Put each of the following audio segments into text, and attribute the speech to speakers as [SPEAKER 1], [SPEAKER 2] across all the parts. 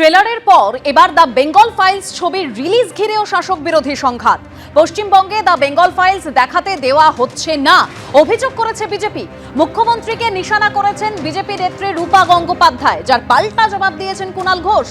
[SPEAKER 1] ট্রেলারের পর এবার the Bengal files ছবির রিলিজ ঘিরেও শাসক বিরোধী সংঘাত। পশ্চিমবঙ্গে দ্য বেঙ্গল ফাইলস দেখাতে দেওয়া হচ্ছে না। অভিযোগ করেছে বিজেপি। মুখ্যমন্ত্রীকে নিশানা করেছেন বিজেপি নেত্রী রূপা গঙ্গোপাধ্যায়, যার পাল্টা জবাব দিয়েছেন কুণাল ঘোষ।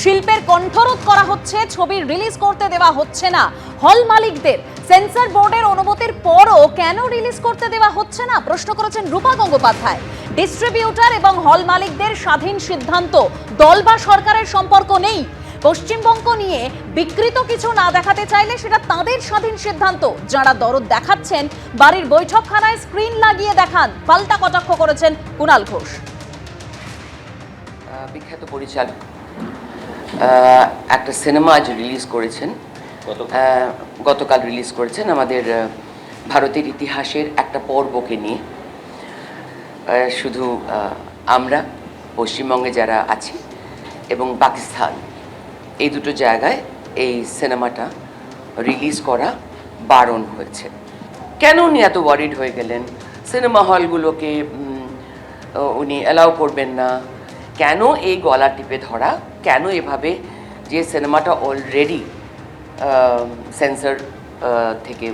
[SPEAKER 1] শিল্পের কণ্ঠরোধ করা হচ্ছে, ছবি রিলিজ করতে দেওয়া হচ্ছে না। হল মালিকদের সেন্সর বোর্ডের অনুমতির পরও কেন রিলিজ করতে দেওয়া হচ্ছে না? প্রশ্ন করেছেন রূপা গঙ্গোপাধ্যায়। ডিস্ট্রিবিউটর এবং হল মালিকদের স্বাধীন সিদ্ধান্ত, দল বা সরকারের সম্পর্ক নেই। পশ্চিমবঙ্গ নিয়ে বিকৃত কিছু না দেখাতে চাইলে সেটা তাদের স্বাধীন সিদ্ধান্ত। যারা দরদ দেখাচ্ছেন, বাড়ির বৈঠকখানায় স্ক্রিন লাগিয়ে দেখান, পাল্টা কটাক্ষ করেছেন কুণাল ঘোষ।
[SPEAKER 2] বিখ্যাত পরিচালক। একটা সিনেমা আজ রিলিজ করেছেন। গতকাল। রিলিজ করেছেন আমাদের ভারতের ইতিহাসের একটা পর্বকে নিয়ে। শুধু আমরা পশ্চিমবঙ্গে যারা আছি এবং পাকিস্তান এই দুটো জায়গায় এই সিনেমাটা রিলিজ করা বারণ হয়েছে। কেন উনি এত ওয়ারিড হয়ে গেলেন? সিনেমা হলগুলোকে উনি অ্যালাউ করবেন না? কেন এই গলা টিপে ধরা? কেন এভাবে যে সিনেমাটা অলরেডি সেন্সর থেকে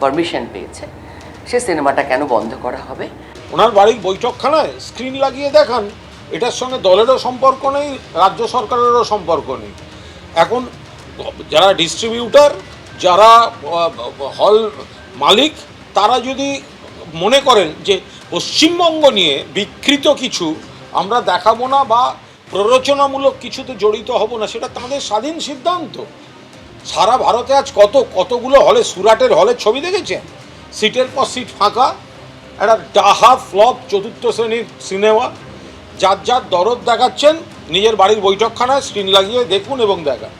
[SPEAKER 2] পারমিশন পেয়েছে, সে সিনেমাটা কেন বন্ধ করা হবে?
[SPEAKER 3] ওনার বাড়ির বৈঠকখানায় স্ক্রিন লাগিয়ে দেখান, এটার সঙ্গে দলেরও সম্পর্ক নেই, রাজ্য সরকারেরও সম্পর্ক নেই। এখন যারা ডিস্ট্রিবিউটার যারা হল মালিক, তারা যদি মনে করেন যে পশ্চিমবঙ্গ নিয়ে বিকৃত কিছু আমরা দেখাবো না বা প্ররোচনামূলক কিছুতে জড়িত হব না, সেটা তাদের স্বাধীন সিদ্ধান্ত। সারা ভারতে আজ কত, কতগুলো হলে, সুরাটের হলের ছবি দেখেছেন? সিটের পর সিট ফাঁকা, একটা ডাহা ফ্লপ চতুর্থ শ্রেণির সিনেমা। যার যার দরদ দেখাচ্ছেন, নিজের বাড়ির বৈঠকখানায় স্ক্রিন লাগিয়ে দেখুন এবং দেখান।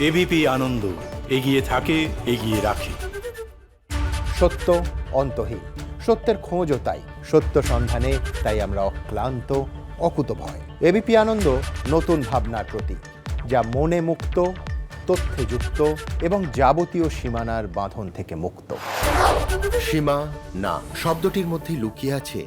[SPEAKER 4] এবিপি আনন্দ এগিয়ে থাকে এগিয়ে রাখে।
[SPEAKER 5] সত্য অন্তহীন সত্যের খোঁজও তাই। সত্য সন্ধানে তাই আমরা অক্লান্ত অকুতভয় এবিপি আনন্দ নতুন ভাবনার প্রতীক যা মনে মুক্ত তথ্যে যুক্ত এবং যাবতীয় সীমানার বাঁধন থেকে মুক্ত।
[SPEAKER 6] সীমা না শব্দটির মধ্যে লুকিয়ে আছে